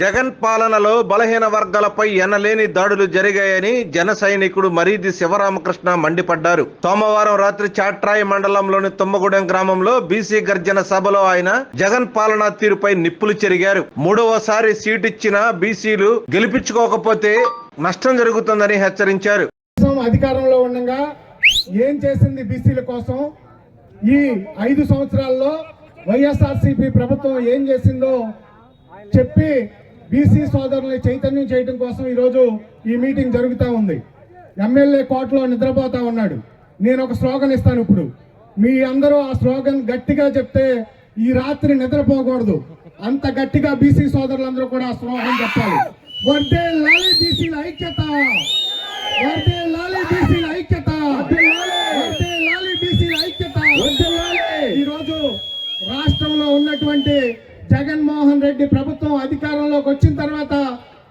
జగన్ పాలనలో బలహీన వర్గాలపై ఎనలేని దాడులు జరిగాయని జన సైనికుడు మరీది శివరామకృష్ణ మండిపడ్డారు. సోమవారం రాత్రి చాట్రాయి మండలంలోని తుమ్మగూడెం గ్రామంలో బీసీ గర్జన సభలో ఆయన జగన్ పాలనా తీరుపై నిప్పులు చెరిగారు. మూడవసారి సీటిచ్చిన బీసీలు గెలిపించుకోకపోతే నష్టం జరుగుతుందని హెచ్చరించారు. అధికారంలో ఉండగా ఏం చేసింది బీసీల కోసం? ఈ ఐదు సంవత్సరాల్లో వైఎస్ఆర్సీపీ ప్రభుత్వం ఏం చేసిందో చెప్పి బీసీ సోదరుల్ని చైతన్యం చేయడం కోసం ఈరోజు ఈ మీటింగ్ జరుగుతూ ఉంది. ఎమ్మెల్యే కోటలో నిద్రపోతా ఉన్నాడు. నేను ఒక స్లోగన్ ఇస్తాను ఇప్పుడు. మీ అందరూ ఆ స్లోగన్ గట్టిగా చెప్తే ఈ రాత్రి నిద్రపోకూడదు. అంత గట్టిగా బీసీ సోదరులందరూ కూడా ఆ స్లోగన్ చెప్పాలి. వర్దే లాలి బీసీల ఐక్యత. వర్దే లాలి బీసీల ఐక్యత. వర్దే లాలి. బీసీల ఐక్యత. ఈ రోజు రాష్ట్రంలో ఉన్నటువంటి జగన్మోహన్ రెడ్డి ప్రభుత్వం అధికారంలోకి వచ్చిన తర్వాత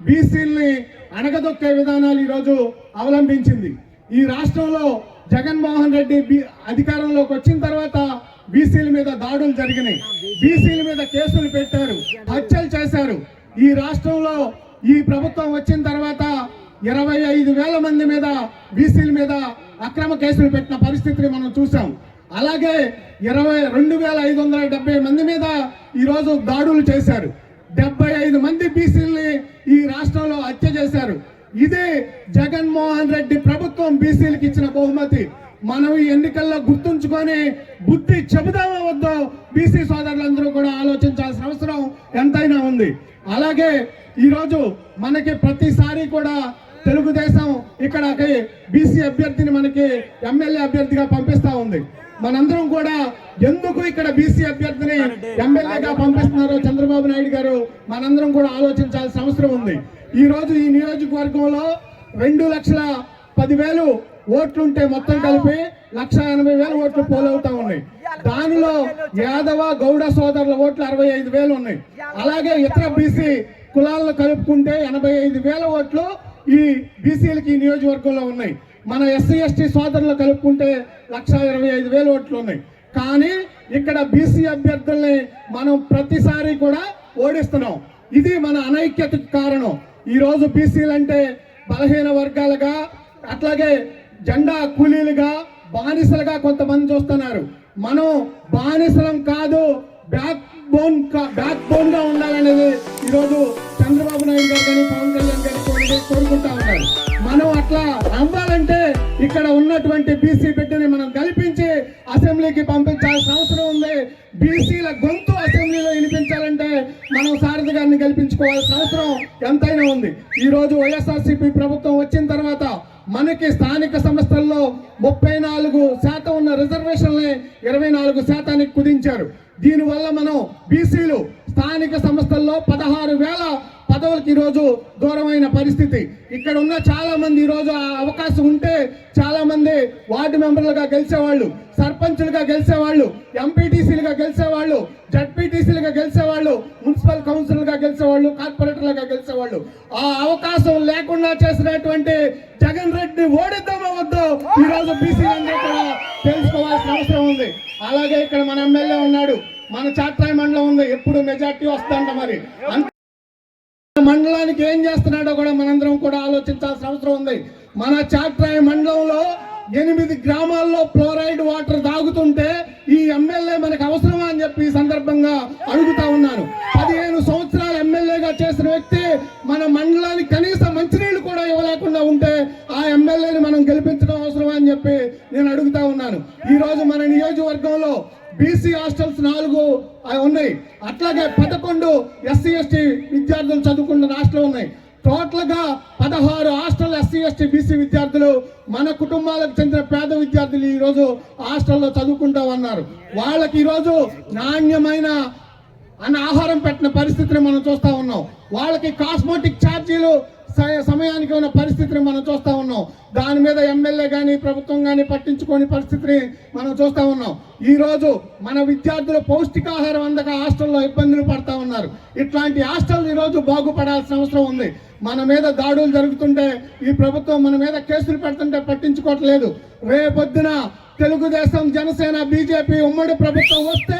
బీసీల్ని అణగదొక్కే విధానాలు ఈరోజు అవలంబించింది. ఈ రాష్ట్రంలో జగన్మోహన్ రెడ్డి బి- అధికారంలోకి వచ్చిన తర్వాత బీసీల మీద దాడులు జరిగినాయి. బీసీల మీద కేసులు పెట్టారు హత్యలు చేశారు. ఈ రాష్ట్రంలో ఈ ప్రభుత్వం వచ్చిన తర్వాత ఇరవై ఐదు వేల మంది మీద బీసీల మీద అక్రమ కేసులు పెట్టిన పరిస్థితిని మనం చూసాం. అలాగే ఇరవై రెండు వేల ఐదు వందల డెబ్బై మంది మీద ఈరోజు దాడులు చేశారు. డెబ్బై ఐదు మంది బీసీలని ఈ రాష్ట్రంలో హత్య చేశారు. ఇదే జగన్మోహన్ రెడ్డి ప్రభుత్వం బీసీలకు ఇచ్చిన బహుమతి. మనం ఈ ఎన్నికల్లో గుర్తుంచుకొని బుద్ధి చెబుదామో వద్దో బీసీ సోదరులందరూ కూడా ఆలోచించాల్సిన అవసరం ఎంతైనా ఉంది. అలాగే ఈరోజు మనకి ప్రతిసారి కూడా తెలుగుదేశం ఇక్కడ బీసీ అభ్యర్థిని మనకి ఎమ్మెల్యే అభ్యర్థిగా పంపిస్తా ఉంది. మనందరం కూడా ఎందుకు ఇక్కడ బీసీ అభ్యర్థిని ఎమ్మెల్యేగా పంపిస్తున్నారో చంద్రబాబు నాయుడు గారు మనందరం కూడా ఆలోచించాల్సిన అవసరం ఉంది. ఈ రోజు ఈ నియోజకవర్గంలో రెండు లక్షల పదివేలు ఓట్లుంటే మొత్తం కలిపి లక్ష ఎనభై వేల ఓట్లు పోలవుతా ఉన్నాయి. దానిలో యాదవ గౌడ సోదరుల ఓట్లు అరవై ఐదు వేలు ఉన్నాయి. అలాగే ఇతర బీసీ కులాలను కలుపుకుంటే ఎనభై ఐదు వేల ఓట్లు ఈ బీసీలకి ఈ నియోజకవర్గంలో ఉన్నాయి. మన ఎస్సీ ఎస్టీ సోదరులు కలుపుకుంటే లక్ష ఇరవై ఐదు వేలు ఓట్లు ఉన్నాయి. కానీ ఇక్కడ బీసీ అభ్యర్థుల్ని మనం ప్రతిసారి కూడా ఓడిస్తున్నాం. ఇది మన అనైక్యతకు కారణం. ఈరోజు బీసీలు అంటే బలహీన వర్గాలుగా అట్లాగే జెండా కూలీలుగా బానిసలుగా కొంతమంది చూస్తున్నారు. మనం బానిసలం కాదు బ్యాక్ బోన్ బ్యాక్ బోన్గా ఉండాలనేది ఈరోజు చంద్రబాబు నాయుడు గారు కానీ పవన్ కళ్యాణ్ గారు కోరుకుంటా ఉన్నారు. మనం అట్లా అవ్వాలంటే ఇక్కడ ఉన్నటువంటి బీసీ బిడ్డని మనం కల్పించి అసెంబ్లీకి పంపించాల్సిన అవసరం ఉంది. బీసీల గొంతు అసెంబ్లీలో వినిపించాలంటే మనం సారథి గారిని కల్పించుకోవాల్సిన అవసరం ఎంతైనా ఉంది. ఈరోజు వైఎస్ఆర్సీపీ ప్రభుత్వం వచ్చిన తర్వాత మనకి స్థానిక సంస్థల్లో ముప్పై నాలుగు శాతం ఉన్న రిజర్వేషన్లని ఇరవై నాలుగు శాతానికి కుదించారు. దీనివల్ల మనం బీసీలు స్థానిక సంస్థల్లో పదహారు వేల పదవులకి ఈరోజు దూరమైన పరిస్థితి. ఇక్కడ ఉన్న చాలా మంది ఈరోజు ఆ అవకాశం ఉంటే చాలా మంది వార్డు మెంబర్లుగా గెలిచేవాళ్ళు సర్పంచులుగా గెలిచేవాళ్ళు ఎంపీటీసీలుగా గెలిచేవాళ్ళు జడ్పీటీసీలుగా గెలిచేవాళ్ళు మున్సిపల్ కౌన్సిల్గా గెలిచేవాళ్ళు కార్పొరేటర్లుగా గెలిచేవాళ్ళు. ఆ అవకాశం లేకుండా చేసినటువంటి జగన్ రెడ్డి ఓడిద్దామో వద్దో? ఈ రోజు బీసీలందరూ కూడా తెలుసుకోవాల్సిన అవసరం ఉంది. అలాగే ఇక్కడ మన ఎమ్మెల్యే ఉన్నాడు. మన చాట్రాయ్ మండలం ఉంది. ఎప్పుడు మెజార్టీ వస్తుంట మరి. మండలానికి ఏం చేస్తున్నాడో కూడా మనందరం కూడా ఆలోచించాల్సిన అవసరం ఉంది. మన చాట్రాయ్ మండలంలో ఎనిమిది గ్రామాల్లో ఫ్లోరైడ్ వాటర్ తాగుతుంటే ఈ ఎమ్మెల్యే మనకు అవసరమా అని చెప్పి ఈ సందర్భంగా అడుగుతా ఉన్నాను. పదిహేను సంవత్సరాలు ఎమ్మెల్యేగా చేసిన వ్యక్తి మన మండలానికి కనీసం మంచినీళ్ళు కూడా ఇవ్వలేకుండా ఉంటే ఆ ఎమ్మెల్యేని మనం గెలిపించడం అవసరమా అని చెప్పి నేను అడుగుతా ఉన్నాను. ఈ రోజు మన నియోజకవర్గంలో బీసీ హాస్టల్స్ నాలుగు ఉన్నాయి. అట్లాగే పదకొండు ఎస్సీ ఎస్టీ విద్యార్థులు చదువుకున్న హాస్టల్ ఉన్నాయి. టోటల్గా పదహారు హాస్టల్ ఎస్సీ ఎస్టీ బీసీ విద్యార్థులు మన కుటుంబాలకు చెందిన పేద విద్యార్థులు ఈ రోజు హాస్టల్లో చదువుకుంటా ఉన్నారు వాళ్ళకి ఈరోజు నాణ్యమైన అన్న ఆహారం పెట్టిన పరిస్థితిని మనం చూస్తా ఉన్నాం. వాళ్ళకి కాస్మోటిక్ ఛార్జీలు సమయానికి ఉన్న పరిస్థితిని మనం చూస్తా ఉన్నాం. దాని మీద ఎమ్మెల్యే కానీ ప్రభుత్వం కానీ పట్టించుకోని పరిస్థితిని మనం చూస్తూ ఉన్నాం. ఈరోజు మన విద్యార్థులు పౌష్టికాహారం అందక హాస్టల్లో ఇబ్బందులు పడతా ఉన్నారు. ఇట్లాంటి హాస్టల్ ఈరోజు రోజు బాగుపడాల్సిన అవసరం ఉంది. మన మీద దాడులు జరుగుతుంటే ఈ ప్రభుత్వం మన మీద కేసులు పెడుతుంటే పట్టించుకోవట్లేదు. రేపొద్దున తెలుగుదేశం జనసేన బీజేపీ ఉమ్మడి ప్రభుత్వం వస్తే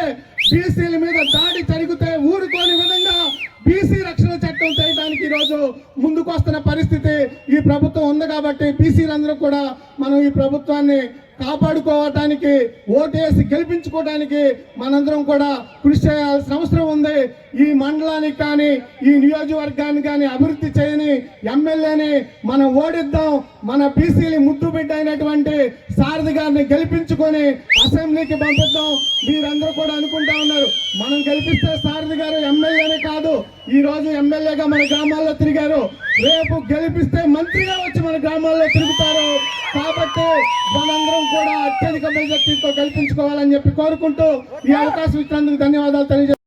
బీసీల మీద దాడి జరిగితే ఊరుకోని విధంగా బీసీ రక్షణ చట్టం చేయడానికి ఈరోజు ముందుకు వస్తున్న పరిస్థితి ఈ ప్రభుత్వం ఉంది కాబట్టి బీసీలందరూ కూడా మనం ఈ ప్రభుత్వాన్ని కాపాడుకోవటానికి ఓటేసి గెలిపించుకోవడానికి మనందరం కూడా కృషి చేయాల్సిన అవసరం ఉంది. ఈ మండలానికి కానీ ఈ నియోజకవర్గాన్ని కానీ అభివృద్ధి చేయని ఎమ్మెల్యేని మనం ఓడిద్దాం. మన బీసీని ముద్దు బిడ్డైనటువంటి సారథి గారిని గెలిపించుకొని అసెంబ్లీకి పంపిద్దాం. మీరందరూ కూడా అనుకుంటా ఉన్నారు మనం గెలిపిస్తే సారథి గారు ఎమ్మెల్యేనే కాదు. ఈ రోజు ఎమ్మెల్యేగా మన గ్రామాల్లో తిరిగారు. రేపు గెలిపిస్తే మంత్రిగా వచ్చి మన గ్రామాల్లో తిరుగుతారు. కాబట్టి మనందరం కూడా అత్యధిక మెజార్టీతో గెలిపించుకోవాలని చెప్పి కోరుకుంటూ ఈ అవకాశం ఇచ్చినందుకు ధన్యవాదాలు తెలియజేస్తాను